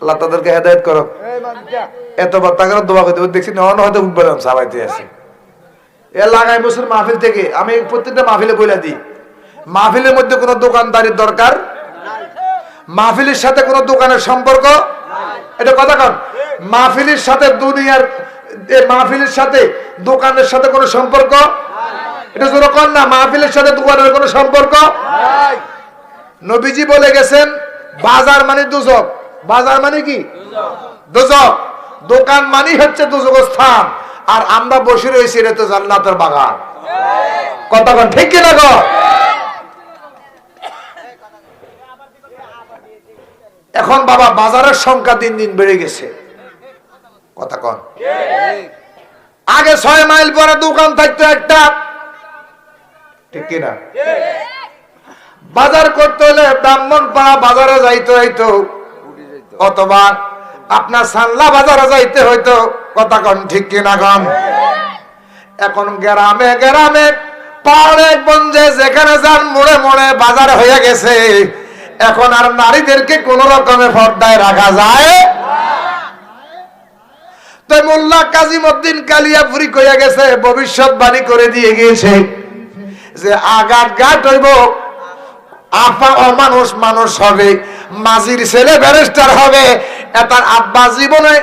আল্লাহ তাদেরকে হেদায়ত করো এতবার তাকে দোয়া করতে দেখছি না হয়তো উঠবে সাবাইতে আছে এ লাগাই বছর মাহফিল থেকে। আমি প্রত্যেকটা মাহফিলে বলে দিই। মাহফিলের মধ্যে কোনো দোকানদারির দরকার? মাহফিলের সাথে কোনো দোকানের সম্পর্ক? এটা কথা কন। মাহফিলের সাথে দুনিয়ার মাহফিলের সাথে দোকানের সাথে কোনো সম্পর্ক? এটা জোর কন না মাহফিলের সাথে দোকানের কোনো সম্পর্ক? নবীজি বলে গেছেন বাজার মানে দুজক। বাজার মানে কি? দুজক। দোকান মানেই হচ্ছে দুজক স্থান আর আমরা বসে রয়েছি, এটা তো জান্নাতের বাগান। কন ঠিক কিনা গো? এখন বাবা, বাজারের সংখ্যা দিন দিন বেড়ে গেছে। কথা কন। আগে ছয় মাইল পরে দোকান থাকতো একটা। ঠিক কিনা? বাজার করতে হলে ব্রাহ্মণ পাড়া বাজারে যাইতে হইতো। অথবা আপনার সানলা বাজারে যাইতে হইতো, কথা কন ঠিক কিনা কন? এখন গ্রামে গ্রামে পাহাড়ে গঞ্জে যেখানে যান মোড়ে মোড়ে বাজার হয়ে গেছে, এখন আর নারীদেরকে কোন রকমে পর্দায় রাখা যায়? তো মোল্লা কাজিমুদ্দিন কালিয়াপুরি কইয়া গেছে ভবিষ্যৎবাণী করে দিয়ে গিয়েছে যে আগাট গাট হইব, আপা অমানুষ মানুষ হবে। মাঝির ছেলে ব্যারিস্টার হবে। এটার আব্বা জীবনে,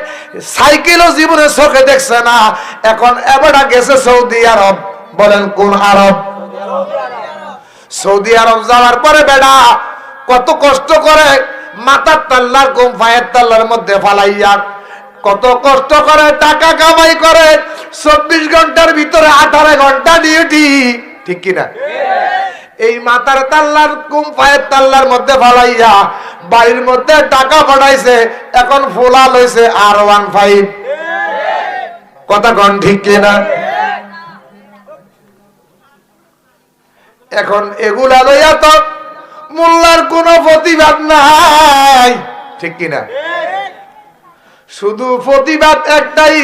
সাইকেলও জীবনে চোখে দেখছে না। এখন এবারটা গেছে সৌদি আরব। বলেন, কোন আরব? সৌদি আরব যাওয়ার পরে বেড়া কত কষ্ট করে মাথার তাল্লার গুম পায়ের তাল্লার মধ্যে ফালাইয়া, কত কষ্ট করে টাকা কামাই করে, চব্বিশ ঘণ্টার ভিতরে আঠারো ঘণ্টা ডিউটি। ঠিক কিনা? এই মাথার তাল্লার কুম পায়ের তাল্লার মধ্যে ফালাইয়া বাড়ির মধ্যে টাকা পাঠাইছে, এখন ফোলা লইছে আর ওয়ান ফাইভ কথা কন ঠিক কিনা এখন এগুলা লইয়া তো মোল্লার কোনো প্রতিবাদ নাই। ঠিক কিনা শুধু প্রতিবাদ একটাই,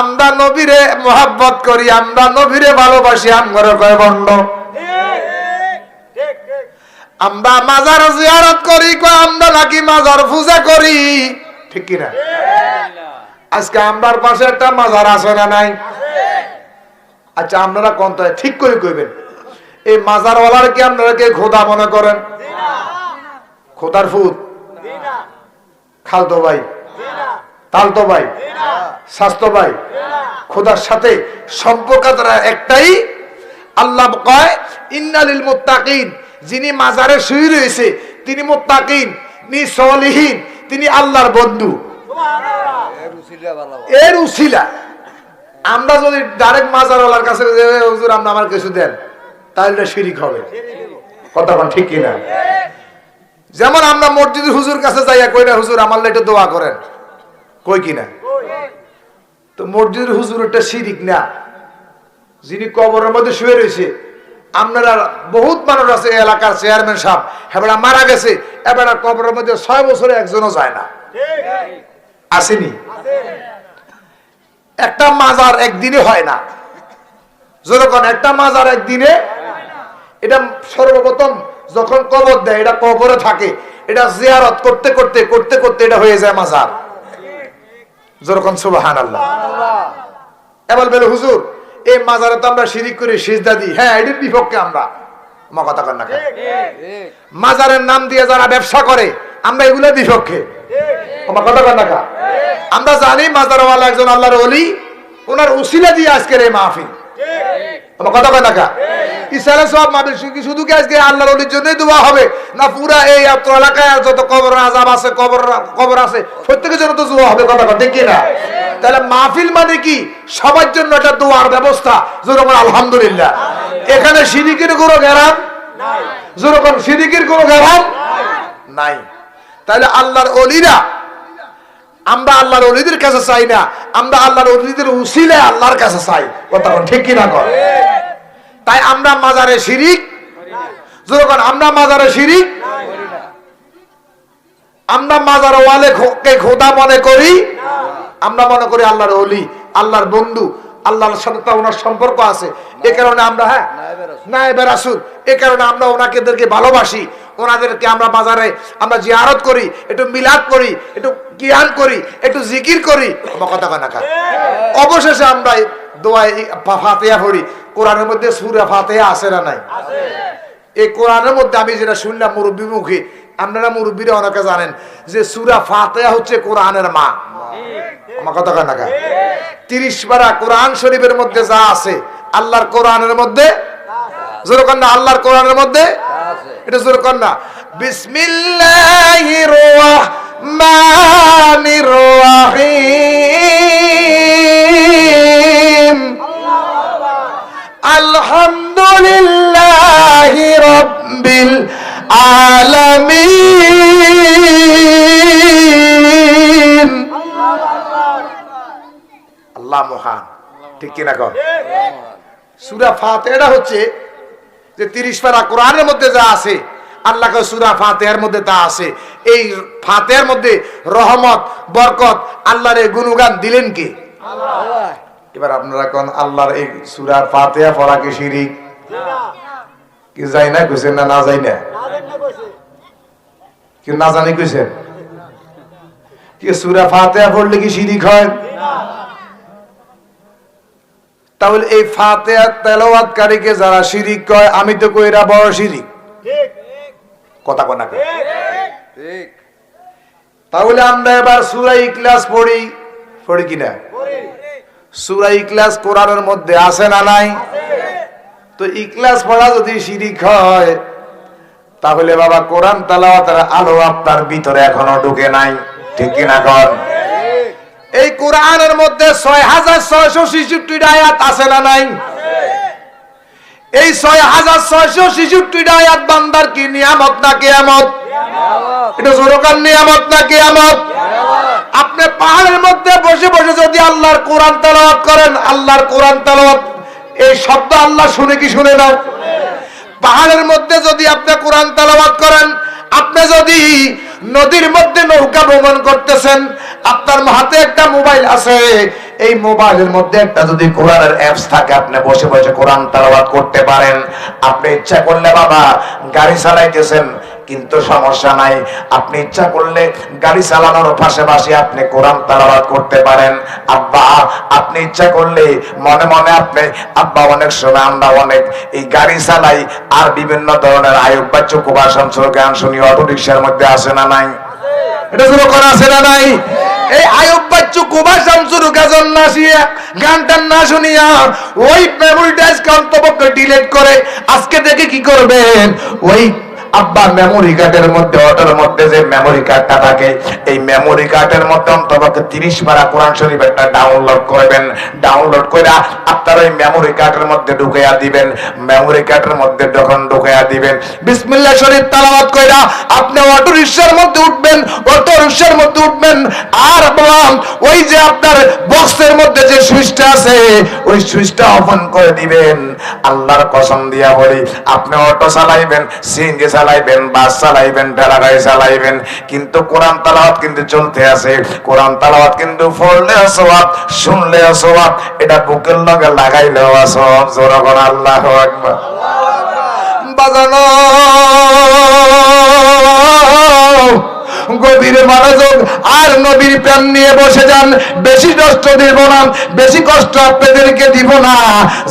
আমরা নবীরে মোহাব্বত করি, আমরা নবীরে ভালোবাসি আমরা কয় বন্ড আমরা মাজার জিয়ারত করি আমরা নাকি মাজার পূজা করি? ঠিক কিনা? আজকে আমরার পাশে একটা মাজার আছে না নাই? আচ্ছা আপনারা কোন ঠিক করে কইবেন? এই মাজারওয়ালার কি আপনারা কে খোদা মনে করেন? খোদার ফুত? খালতো ভাই? তালতো ভাই? স্বাস্থ্য ভাই? খোদার সাথে সম্পর্ক একটাই। আল্লাহ কয়, ইন্নালিল মুত্তাকিন। যিনি মাজারে শুয়ে রয়েছে তিনি মুত্তাকিন নি সলিহীন তিনি আল্লাহর বন্ধু। এর উসিলা আমরা যদি ডাইরেক্ট মাজারওয়ালার কাছে হুজুর আপনি আমার কিছু দেন তাহলে শিরিক হবে। কথা বল ঠিক কিনা? যেমন আমরা মসজিদের হুজুর কাছে যাইয়া কই না হুজুর আমার একটু দোয়া করেন। কই কিনা? তো মসজিদের হুজুর একটা শিরিক না। যিনি কবরের মধ্যে শুয়ে রয়েছে আপনারা বহুত মানুষ আছে এলাকার চেয়ারম্যান সাহেব। হেবেড়া মারা গেছে, এবার কবরের মধ্যে ছয় বছরে একজনও যায় না। আসেনি? একটা মাজার একদিনে হয় না। যেরকম একটা মাজার একদিনে এটা সর্বপ্রথম যখন কবর দেয়, এটা কবরে থাকে, এটা জিয়ারত করতে করতে করতে করতে এটা হয়ে যায় মাজার। যেরকম সুবাহান আল্লাহ এবার বলে, হুজুর এই মাজারে তো আমরা শিরিক করে সিজদা দিই। হ্যাঁ এটির বিপক্ষে আমরা। কথা কন না? মাজারের নাম দিয়ে যারা ব্যবসা করে আমরা এগুলোর বিপক্ষে। কথা না আমরা জানি মাজারওয়ালা একজন আল্লাহর অলি ওনার উসিলা দিয়ে আজকের এই মাহফিল। আল্লাহর মানে আলহামদুলিল্লাহ। এখানে যেরকম নাই। তাহলে আল্লাহর অলিরা, আমরা আল্লাহর অলিদের কাছে চাই না, আমরা আল্লাহর অলিদের উসিলে আল্লাহর কাছে চাই, কথা ঠিক কিনা কর তাই আমরা মাজারে শিরিক? আমরা মাজারে শিরিক? আমরা মাজার ওয়ালে খোদা মনে করি? আমরা মনে করি আল্লাহর অলি আল্লাহর বন্ধু, আল্লাহর সাথে ওনার সম্পর্ক আছে। এ কারণে আমরা হ্যাঁ? নায়েবে রাসুল। এ কারণে আমরা ওনাকেদেরকে ভালোবাসি। ওনাদেরকে আমরা বাজারে আমরা জিয়ারত করি, একটু মিলাদ করি, একটু জ্ঞান করি, একটু জিকির করি। আমার কথা কয় না কা? অবশেষে আমরা দোয়ায় ফাতেহা পড়ি। কোরআনের মধ্যে সুরা ফাতেহা আছে না নাই? এই কোরআনের মধ্যে আমি যেটা শুনলাম মুরব্বী মুখে আপনারা মুরব্বীরা অনেকে জানেন যে সুরা ফাতেহা হচ্ছে কোরআনের মা। আমার কথা না তিরিশ পারা কোরআন শরীফের মধ্যে যা আছে আল্লাহর কোরআনের মধ্যে? জোর কর না আল্লাহর কোরআনের মধ্যে? এটা জোর কর না। বিসমিল্লাহির রহমানির রহিম। আলহামদুলিল্লাহি রাব্বিল আলামিন। আল্লাহ মহান, ঠিক কিনা কর সুরা ফাতেহা হচ্ছে যে তিরিশ পারা কোরআনের মধ্যে যা আছে, আল্লাহকে সুরা ফাতেহার মধ্যে তা আছে। এই ফাতেহার মধ্যে রহমত, বরকত, আল্লাহর এই গুণগান দিলেন কে? এবার আপনারা কোন আল্লাহর এই সুরার ফাতেহা পড়া কি শিরিক? কি যাই না কইছেন না না যাই না কি না জানি কইছেন? কি সুরা ফাতেহা পড়লে কি শিরিক হয়? তাহলে এই ফাতেহা তেলাওয়াতকারীকে যারা শিরিক কয় আমি তো কই এরা বড় শিরিক? কথা কোনা ঠিক। তাহলে আমরা এবার সূরা ইখলাস পড়ি। পড়ি কিনা? সূরা ইখলাস কোরআনের মধ্যে আছে না নাই? তো ইখলাস পড়া যদি শিরিক হয়, তাহলে বাবা কোরআন তেলাওয়াতের আলো আপনার ভিতরে এখনও ঢুকে নাই। ঠিক কিনা কন? এই কোরআনের মধ্যে ছয় হাজার ছয়শো ছিষট্টি আয়াত আছে না নাই? এই ছয় হাজার ছয়শো ছিষট্টি আয়াত বান্দার কি নিয়ামত না কেয়ামত? এটা সরকার নিয়ামত না কেয়ামত? আপনি পাহাড়ের মধ্যে বসে বসে যদি আল্লাহর কোরআন তেলাওয়াত করেন, আল্লাহর কোরআন তেলাওয়াত, এই শব্দ আল্লাহ শুনে কি শুনে না? পাহাড়ের মধ্যে যদি আপনি কোরআন তেলাওয়াত করেন, আপনি যদি নদীর মধ্যে নৌকা ভ্রমণ করতেছেন, আপনার হাতে একটা মোবাইল আছে, এই মোবাইলের মধ্যে একটা যদি কোরআনের অ্যাপস থাকে, আপনি বসে বসে কোরআন তেলাওয়াত করতে পারেন। আপনি ইচ্ছা করলে বাবা, গাড়ি চালাইতেছেন কিন্তু সমস্যা নাই। আপনি ইচ্ছা করলে গাড়ি চালানোর পাশাপাশি আপনি কোরআন তালাবাদ করতে পারেন। আব্বা, আপনি ইচ্ছা করলে মনে মনে আপনি, আব্বা অনেক সময় আমরা অনেক। এই গাড়ি চালাই আর বিভিন্ন ধরনের আয়ুব বাচ্চ কুবার শামসুর গান শুনি, অটো রিক্সার মধ্যে আসে না নাই? ডিলিট করে, আজকে দেখে কি করবেন? ওই আব্বা মেমোরি কার্ডের মধ্যে, অটোর মধ্যে যে মেমোরি কার্ডটা থাকে, এই মেমোরি কার্ডের মধ্যে অন্তপক্ষে তিরিশ পারা কোরআন শরীফ একটা ডাউনলোড করবেন। ডাউনলোড করে আপনার ওই মেমোরি কার্ডের মধ্যে ঢুকাইয়া দিবেন। মেমোরি কার্ডের মধ্যে যখন ঢুকাইয়া দিবেন, বিসমিল্লাহ শরীফ তালাবাত কইরা আপনি অটো রিক্সার মধ্যে উঠবেন, অটো রিক্সার মধ্যে উঠবেন, আর বললাম ওই যে আপনার বক্সের মধ্যে যে সুইচটা আছে, ওই সুইচটা অফন করে দিবেন। আল্লাহর কসম দিয়া বলি, আপনি অটো চালাইবেন, সিএনজি চালাইবেন, বাস চালাইবেন ঠেলা গাড়ি চালাইবেন, কিন্তু কোরআন তালাওয়াত কিন্তু চলতে আছে। কোরআন তালাওয়াত কিন্তু পড়লে সওয়াব শুনলে সওয়াব, এটা বুকের লগে লাগাইলে সওয়াব, জোরে করে আল্লাহু আকবার। বাজানো গভীর মনোযোগ আর নবীর প্রেম নিয়ে বসে যান। বেশি কষ্ট দিব না, বেশি কষ্ট আপনাদেরকে দিব না।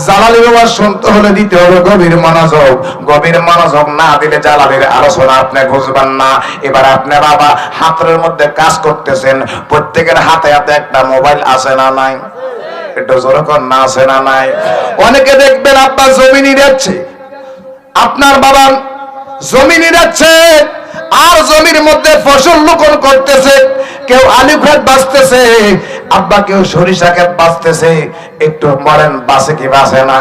জালালি বাবা শুনতে হলে দিতে হবে গভীর মনোযোগ। গভীর মনোযোগ না দিলে জালালির আলোচনা আপনি বুঝবেন না। এবার আপনি বাবা হাতের মধ্যে কাজ করতেছেন। প্রত্যেকের হাতে হাতে একটা মোবাইল আছে না নাই? এটা যেরকম না আছে না নাই? অনেকে দেখবেন আপনার জমিনি যাচ্ছে। আপনার বাবা জমি নিরাচ্ছে আর জমির মধ্যে ফসল লোকন করতেছে, কেউ আলু খেত বাঁচতেছে, আব্বা কেউ সরিষা খেত বাঁচতেছে, একটু মরেন বাসে কি বাঁচে না?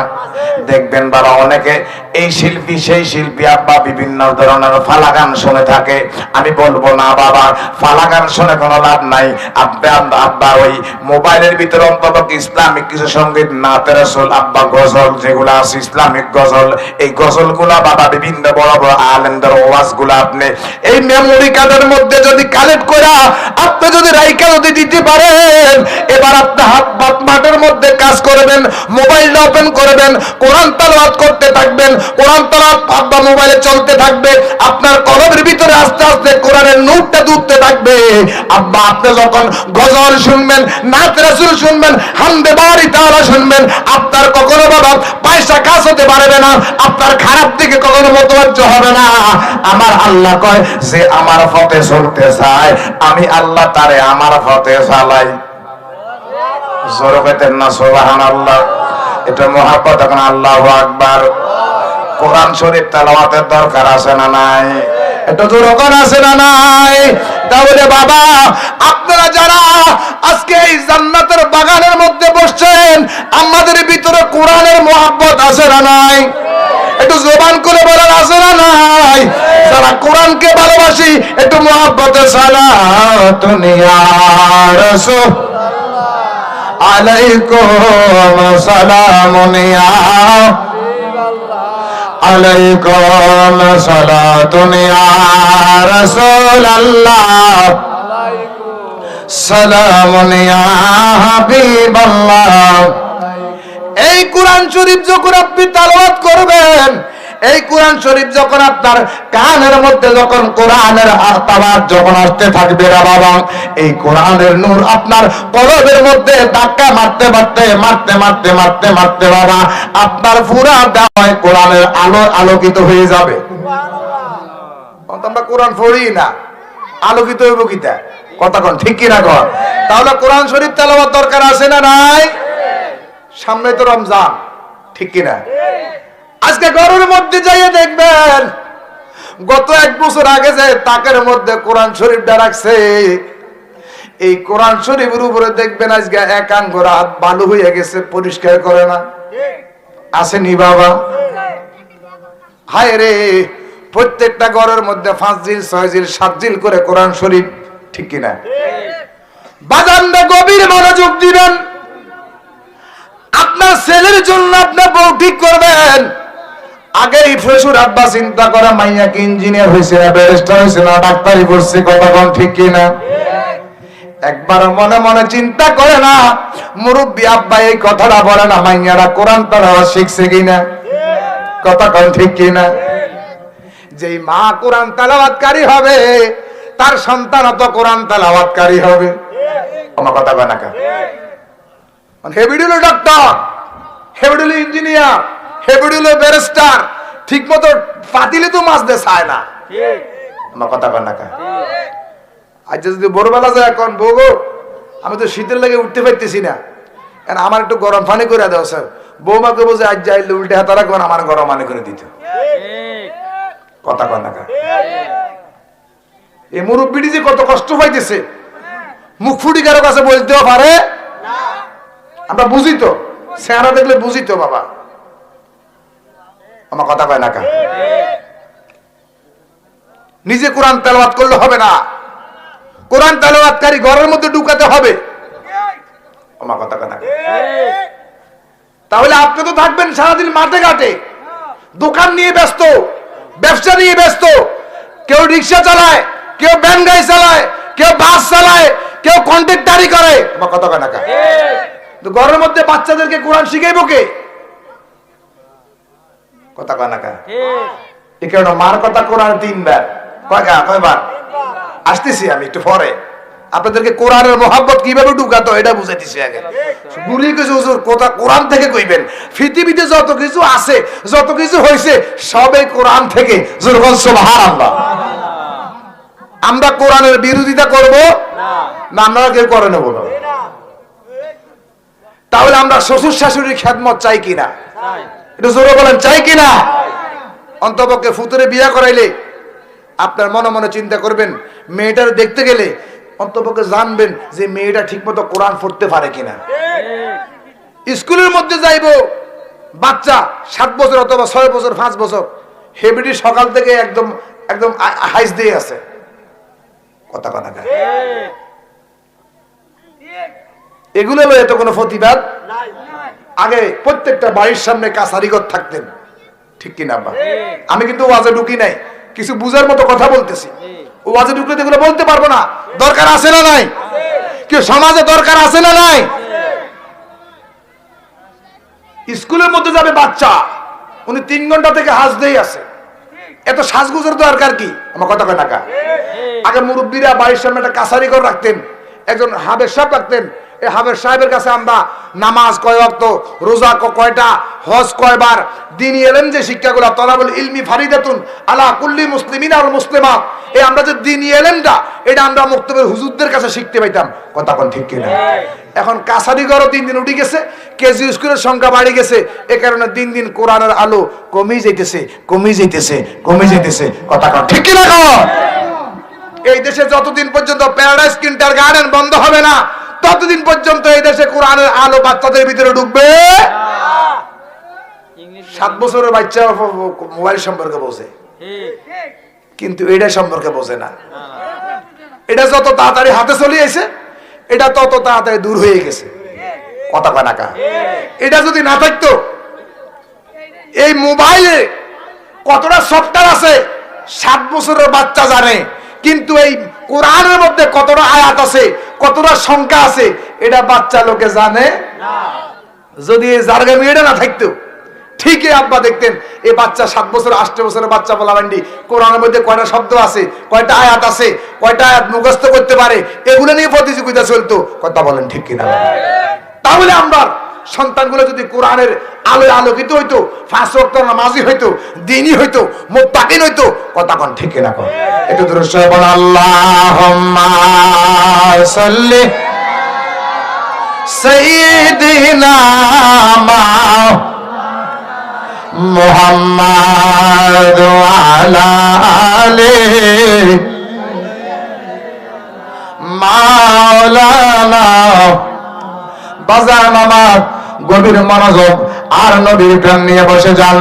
দেখবেন বাবা, অনেকে এই শিল্পী, সেই শিল্পী আব্বা বিভিন্ন ধরনের ফালা গান শুনে থাকে। আমি বলব না, বাবা ফালা গান শুনে কোনো লাভ নাই। আব্বা, আব্বা- ওই মোবাইলের ভিতরে অন্তত ইসলামিক কিছু সংগীত? নাতে রসুল, আব্বা, গজল যেগুলো আছে, ইসলামিক গজল। এই গজলগুলা বাবা, বিভিন্ন বড় বড় আলেমদের ওয়াজগুলা আপনি এই মেমোরি কার্ডের মধ্যে যদি কালেক্ট করা আপনি যদি রাইকা যদি দিতে পারেন, এবার আপনি হাত মাঠের মধ্যে কাজ করবেন, মোবাইলটা ওপেন করবেন, কোরআন তালাওয়াত করতে থাকবেন কোরআন তালাওয়াত আব্বা মোবাইলে চলতে থাকবে, আপনার কলমের ভিতরে আস্তে আস্তে কোরআনের নূরটা দুধতে থাকবে। আব্বা, আপনি যখন গজল শুনবেন, নাচ রাসূল শুনবেন, হামদে বাড়ি তাআলা শুনবেন, আপনার কখনো বাবা পয়সা কাজ হতে পারবে না, আপনার খারাপ দিকে কখনো মতবাজ্য হবে না। আমার আল্লাহ কয়, যে আমার পথে চলতে চায়, আমি আল্লাহ তারে আমার পথে চালাই। জোর কইতেন না সোবাহান আল্লাহ এটা মহাব্বত, এখন আল্লাহ আকবার। কোরআন শরীফ তেলাওয়াতের দরকার আছে না নাই? এটা জোরকন আছে না নাই? তাহলে বাবা, আপনারা যারা আজকে এই জান্নাতের বাগানের মধ্যে বসছেন, আমাদের ভিতরে কোরআনের মহাব্বত আছে না নাই? একটু জোবান করে বলার আছে না নাই? যারা কোরআনকে ভালোবাসি, একটু মহাব্বতে সালা দুনিয়া রসুল আলাইকুম সালাম আলাইকুম সালাতুন ইয়া রাসূলুল্লাহ। সালাম ইয়া হাবিবাল্লাহ। এই কোরআন শরীফ যখন আপনি তালাওয়াত করবেন এই কোরআন শরীফ যখন আপনার কানের মধ্যে, যখন কোরআনের আওয়াজ যখন আসতে থাকবে রে বাবা, এই কোরআনের নূর আপনার কলবের মধ্যে ধাক্কা মারতে মারতে মারতে মারতে মারতে মারতে বাবা, আপনার পুরা দেওয়ায় কোরআনের আলো আলোকিত হয়ে যাবে। আমরা কোরআন পড়ি না। আলোকিত হইব কিতা? কথা কন, ঠিক কিনা কন? তাহলে কোরআন শরীফ তেলাওয়াত দরকার আছে না নাই? সামনে তো রমজান, ঠিক কিনা? আজকে ঘরের মধ্যে যাইয়ে দেখবেন, গত এক বছর আগে যে তাকের মধ্যে কোরআন শরীফটা রাখছে, এই কোরআন শরীফের উপরে দেখবেন আজকে এক আঙ্গুর হাত বালু হয়ে গেছে, পরিষ্কার করে না। আসেনি বাবা? হায় রে প্রত্যেকটা ঘরের মধ্যে পাঁচ জিল, ছয় জিল, সাত জিল করে কোরআন শরীফ, ঠিক কিনা? বাজানটা গভীর মনোযোগ দিবেন। আপনার ছেলের জন্য আপনার বউ ঠিক করবেন। আগে এই ফেসুর আব্বা চিন্তা করা, মাইয়া কি ইঞ্জিনিয়ার হয়েছে ব্যারিস্টার হয়েছে না ডাক্তারি করছে, কথা কোন ঠিক কিনা একবার মনে মনে চিন্তা করে না, মুরব্বী আব্বা এই কথাটা বলে না, মাইয়ারা কোরআন তারা শিখছে কিনা কথা কোন ঠিক কিনা যেই মা কোরআন তালাওয়াতকারী হবে, তার সন্তান তো কোরআন তালাওয়াতকারী হবে। আমার কথা কয় না কা হেভিডুলো ডক্টর ইঞ্জিনিয়ার হেভিডুলো ব্যারিস্টার ঠিক মতো পাতিলে তো মাছ দে চায় না। আমার কথা কয় না আজ যদি ভোরবেলা যায় এখন বউ আমি তো শীতের লেগে উঠতে পারতেছি না। কারণ আমার একটু গরম পানি করে দেওয়া স্যার। বৌমাকে বলছে আজ যাইলে উল্টে হাতে রাখবেন আমার গরম পানি করে দিত। কথা কয় না কা এই মুরব্বিটি যে কত কষ্ট পাইতেছে। মুখ ফুটি কারও কাছে বলতেও পারে? আমরা বুঝি তো চেহারা দেখলে বুঝি তো বাবা। আমার কথা কয় না কা নিজে কোরআন তেলাওয়াত করলে হবে না। কোরআন তেলাওয়াতকারী ঘরের মধ্যে ঢুকাতে হবে। আমার কথা কয় না তাহলে আপনি তো থাকবেন সারাদিন মাঠে ঘাটে। দোকান নিয়ে ব্যস্ত, ব্যবসা নিয়ে ব্যস্ত। কেউ রিক্সা চালায়, কেউ ভ্যান গাড়ি চালায়, কেউ বাস চালায়, কেউ কন্ট্রাক্টারি করে আমার কথা কয় না ঘরের মধ্যে বাচ্চাদেরকে কোরআন শিখাইবো কে? কথা কয় না কা? এই কারণে মার কথা কোরআন তিনবার। কয়বার কয়বার? আসতেছি আমি একটু পরে। আপনাদেরকে কোরআনের মোহাব্বত কীভাবে ঢুকাতো এটা বুঝাইতেছি আগে। গুলি কিছু হুজুর কথা কোরআন থেকে কইবেন। পৃথিবীতে যত কিছু আছে যত কিছু হয়েছে সবে কোরআন থেকে। জোরগঞ্জ সুবহানাল্লাহ। আমরা কোরআনের বিরোধিতা করব? না। আপনারা কেউ করে নেব না। তাহলে আমরা শ্বশুর শাশুড়ির খ্যাতমত চাই কিনা? একটু জোরে বলেন চাই কিনা? অন্তপক্ষে ফুতুরে বিয়া করাইলে আপনার মনে মনে চিন্তা করবেন মেয়েটার দেখতে গেলে অন্তপক্ষে জানবেন যে মেয়েটা ঠিকমতো কোরআন পড়তে পারে কিনা। স্কুলের মধ্যে যাইবো বাচ্চা সাত বছর অথবা ছয় বছর পাঁচ বছর হেবিটি সকাল থেকে একদম একদম হাইস দিয়ে আছে। কথা কথা এগুলো এত কোনো প্রতিবাদ? আগে প্রত্যেকটা বাড়ির সামনে কাছারিগর থাকতেন। ঠিক কিনা আব্বা? আমি কিন্তু ওয়াজে ঢুকি নাই। কিছু বুঝার মতো কথা বলতেছি। ওয়াজে ঢুকলে এগুলো বলতে পারব না। দরকার আছে না নাই? কি, সমাজে দরকার আছে না নাই? স্কুলের মধ্যে যাবে বাচ্চা। উনি তিন ঘণ্টা থেকে হাসতেই আছে। এত সাজগুজের দরকার কি? আমার কথা কয় টাকা আগে মুরব্বীরা বাড়ির সামনে একটা কাছারি রাখতেন। একজন হাবের সাপ রাখতেন। এই হাবের সাহেবের কাছে আমরা নামাজ কয় অক্ত রোজা কয়টা, হজ কয়বার, দিন এলেন যে শিক্ষাগুলো, তলাবল ইলমি ফারিদাতুন আলা কুল্লি মুসলিমিন আর মুসলিমা। এই আমরা যে দিন এলেনটা এটা আমরা মুক্তবের হুজুরদের কাছে শিখতে পাইতাম। কথা কোন ঠিক কিনা? এখন কাছারি ঘরও দিন দিন উঠে গেছে, কেজি স্কুলের সংখ্যা বাড়ি গেছে, এ কারণে দিন দিন কোরআনের আলো কমে যাইতেছে কমে যাইতেছে কমে যাইতেছে। কথা কোন ঠিক কিনা এই দেশে যতদিন পর্যন্ত প্যারাডাইস কিন্টার গার্ডেন বন্ধ হবে না ততদিন পর্যন্ত এই দেশে কোরআনের আলো বাচ্চাদের ভিতরে ঢুকবে। সাত বছরের বাচ্চা মোবাইল সম্পর্কে বোঝে। কিন্তু এটা সম্পর্কে বোঝে না। এটা যত তাড়াতাড়ি হাতে চলে এসে এটা তত তাড়াতাড়ি দূর হয়ে গেছে। কথা না এটা যদি না থাকতো এই মোবাইলে কতটা সফটওয়্যার আছে সাত বছরের বাচ্চা জানে। কিন্তু এই কোরআনের মধ্যে কতটা আয়াত আছে কতটা শঙ্কা আছে এটা বাচ্চা লোকে জানে? যদি এই এটা না থাকতো ঠিকই আব্বা দেখতেন এই বাচ্চা সাত বছর আষ্ট বছরের বাচ্চা বলা বান্ডি। কোরআনের মধ্যে কয়টা শব্দ আছে কয়টা আয়াত আছে কয়টা আয়াত মুখস্থ করতে পারে এগুলো নিয়ে প্রতিযোগিতা চলতো। কথা বলেন ঠিক কিনা? তাহলে আমরা সন্তানগুলো যদি কোরআনের আলোয় আলোকিত হইতো ফাঁস ওয়াক্ত নামাজি হইতো, দিনই হইতো, মোত্তাকিন হইতো, কথা কোন ঠিক কিনা কোন? একটু দূরে সবাই বল আল্লাহুম্মা সাল্লি সাইয়্যিদিনা মা মুহাম্মাদ আলা আলে মাওলানা বাজার মামার গভীর মনোযোগ আর নবীর প্রেম নিয়ে বসে যান।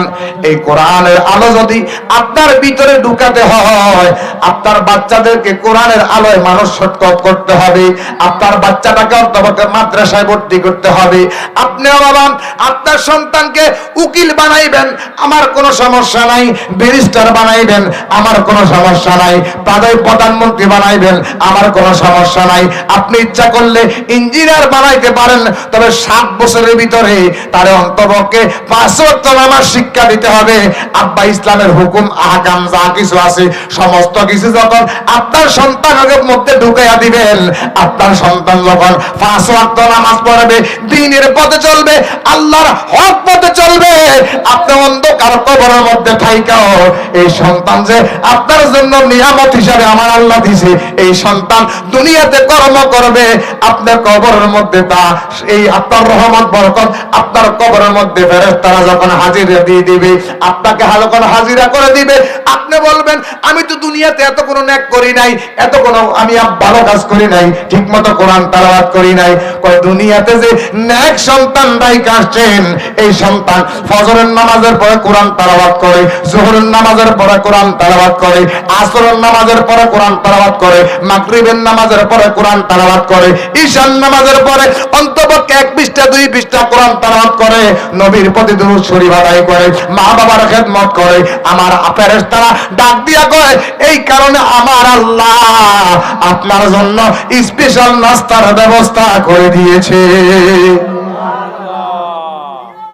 এই কোরআনের আলো যদি আপনার ভিতরে ঢুকাতে হয়, আপনার বাচ্চাদেরকে কোরআনের আলোয় মানুষ সৎকত করতে হবে, আপনার বাচ্চাটাকে অন্তত মাদ্রাসায় ভর্তি করতে হবে। আপনিও বাবা, আপনার সন্তানকে উকিল বানাইবেন, আমার কোনো সমস্যা নাই, ব্যারিস্টার বানাইবেন, আমার কোনো সমস্যা নাই প্রায় প্রধানমন্ত্রী বানাইবেন, আমার কোনো সমস্যা নাই। আপনি ইচ্ছা করলে ইঞ্জিনিয়ার বানাইতে পারেন, তবে সাত বছরের ভিতরে তার অন্তপক্ষে পাঁচ ওয়াক্ত নামাজ শিক্ষা দিতে হবে। আব্বা ইসলামের হুকুম, আহকাম যা কিছু আছে, সমস্ত কিছু যখন আপনার সন্তানের মধ্যে ঢুকাইয়া দিবেন, আপনার সন্তান যখন পাঁচ ওয়াক্ত নামাজ পড়বে, দিনের পথে চলবে, আল্লাহর হক পথে চলবে, আপনি অন্ধকার কবরের মধ্যে থাইকাও, এই সন্তান যে আপনার জন্য নিয়ামত হিসাবে আমার আল্লাহ দিছে, এই সন্তান দুনিয়াতে কর্ম করবে, আপনার কবরের মধ্যে তা, এই আপনার রহমত, বরকত আপনার কবরের মধ্যে তারা যখন হাজিরা দিয়ে দিবে, আপনাকে যখন হাজিরা করে দিবে, আপনি বলবেন, আমি তো দুনিয়াতে এত কোনো ন্যাক করি নাই, এত কোনো আমি ভালো কাজ করি নাই ঠিক মতো কোরআন তালাবাত করি নাই। কয় দুনিয়াতে যে ন্যাক সন্তান রাইক আসছেন, এই সন্তান ফজরের নামাজের পরে কোরআন তালাবাত করে, জোহরের নামাজের পরে কোরআন তালাবাত করে, আসরের নামাজের পরে কোরআন তালাবাত করে, মাগরিবের নামাজের পরে কোরআন তালাবাত করে ঈশান নামাজের পরে অন্তপক্ষে এক পৃষ্ঠা, দুই পৃষ্ঠা কোরআন তালাবাত করে, নবীর প্রতি দুরূদ শরীফ আদায় করে মা বাবার খেদমত করে, আমার ফেরেশতারা ডাক দিয়া কয়, এই কারণে আমার আল্লাহ আপনার জন্য স্পেশাল নাস্তার ব্যবস্থা করে দিয়েছে